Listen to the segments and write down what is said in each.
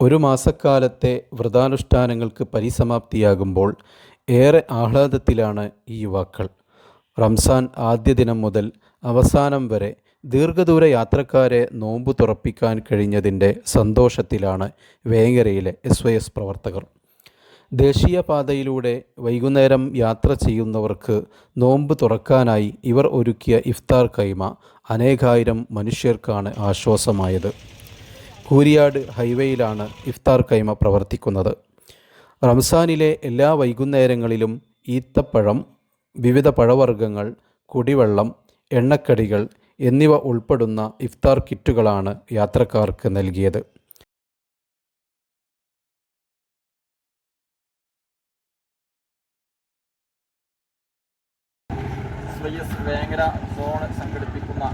ഒരു മാസക്കാലത്തെ വ്രതാനുഷ്ഠാനങ്ങൾക്ക് പരിസമാപ്തിയാകുമ്പോൾ ഏറെ ആഹ്ലാദത്തിലാണ് ഈ യുവാക്കൾ. റംസാൻ ആദ്യ ദിനം മുതൽ അവസാനം വരെ ദീർഘദൂര യാത്രക്കാരെ നോമ്പ് തുറപ്പിക്കാൻ കഴിഞ്ഞതിന്റെ സന്തോഷത്തിലാണ് വേങ്ങരയിലെ എസ് വൈ എസ് പ്രവർത്തകർ. ദേശീയപാതയിലൂടെ വൈകുന്നേരം യാത്ര ചെയ്യുന്നവർക്ക് നോമ്പ് തുറക്കാനായി ഇവർ ഒരുക്കിയ ഇഫ്താർ കൈമ അനേകായിരം മനുഷ്യർക്കാണ് ആശ്വാസമായത്. കൂരിയാട് ഹൈവേയിലാണ് ഇഫ്താർ കൈമ പ്രവർത്തിക്കുന്നത്. റംസാനിലെ എല്ലാ വൈകുന്നേരങ്ങളിലും ഈത്തപ്പഴം വിവിധ പഴവർഗങ്ങൾ കുടിവെള്ളം എണ്ണക്കടികൾ എന്നിവ ഉൾപ്പെടുന്ന ഇഫ്താർ കിറ്റുകളാണ് യാത്രക്കാർക്ക് നൽകിയത്. വേങ്ങര സോൺ സംഘടിപ്പിക്കുന്ന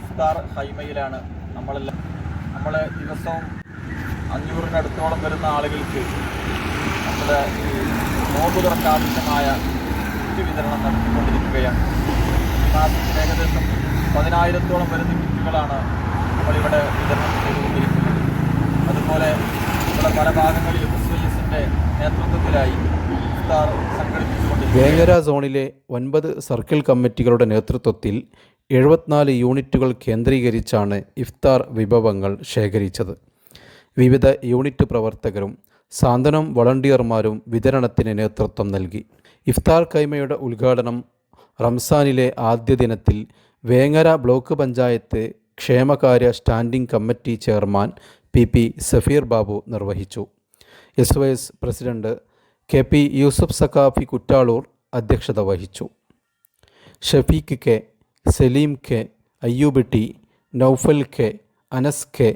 ഇഫ്താർ ഹൈമയിലാണ് നമ്മളെല്ലാം നമ്മൾ ദിവസവും അഞ്ഞൂറിനടുത്തോളം വരുന്ന ആളുകൾക്ക് നമ്മുടെ ഈ നോമ്പ് തുറക്ക് ആവശ്യമായ കിറ്റ് വിതരണം നടത്തിക്കൊണ്ടിരിക്കുകയാണ്. ഈ മാസത്തിൽ ഏകദേശം പതിനായിരത്തോളം വരുന്ന കിറ്റുകളാണ് നമ്മളിവിടെ വിതരണം ചെയ്തുകൊണ്ടിരിക്കുന്നത്. അതുപോലെ നമ്മുടെ പല ഭാഗങ്ങളിലും എസ് വൈ എസിന്റെ നേതൃത്വത്തിലായി വേങ്ങര സോണിലെ ഒൻപത് സർക്കിൾ കമ്മിറ്റികളുടെ നേതൃത്വത്തിൽ എഴുപത്തിനാല് യൂണിറ്റുകൾ കേന്ദ്രീകരിച്ചാണ് ഇഫ്താർ വിഭവങ്ങൾ ശേഖരിച്ചത്. വിവിധ യൂണിറ്റ് പ്രവർത്തകരും സാന്ത്വനം വളണ്ടിയർമാരും വിതരണത്തിന് നേതൃത്വം നൽകി. ഇഫ്താർ കൈമയുടെ ഉദ്ഘാടനം റംസാനിലെ ആദ്യ ദിനത്തിൽ വേങ്ങര ബ്ലോക്ക് പഞ്ചായത്ത് ക്ഷേമകാര്യ standing committee chairman P P Safeer Babu നിർവഹിച്ചു. S Y S president K P Yusuf Saqafi Kuttaloor അധ്യക്ഷത വഹിച്ചു. Shafeeq K Saleem K Ayyub T Naufal K Anas K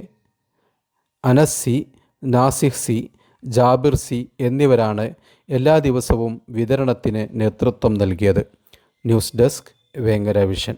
Anas C Nasih C Jabir C എന്നിവരാണ് എല്ലാ ദിവസവും വിതരണത്തിന് നേതൃത്വം നൽകിയത്. News desk Vengara vision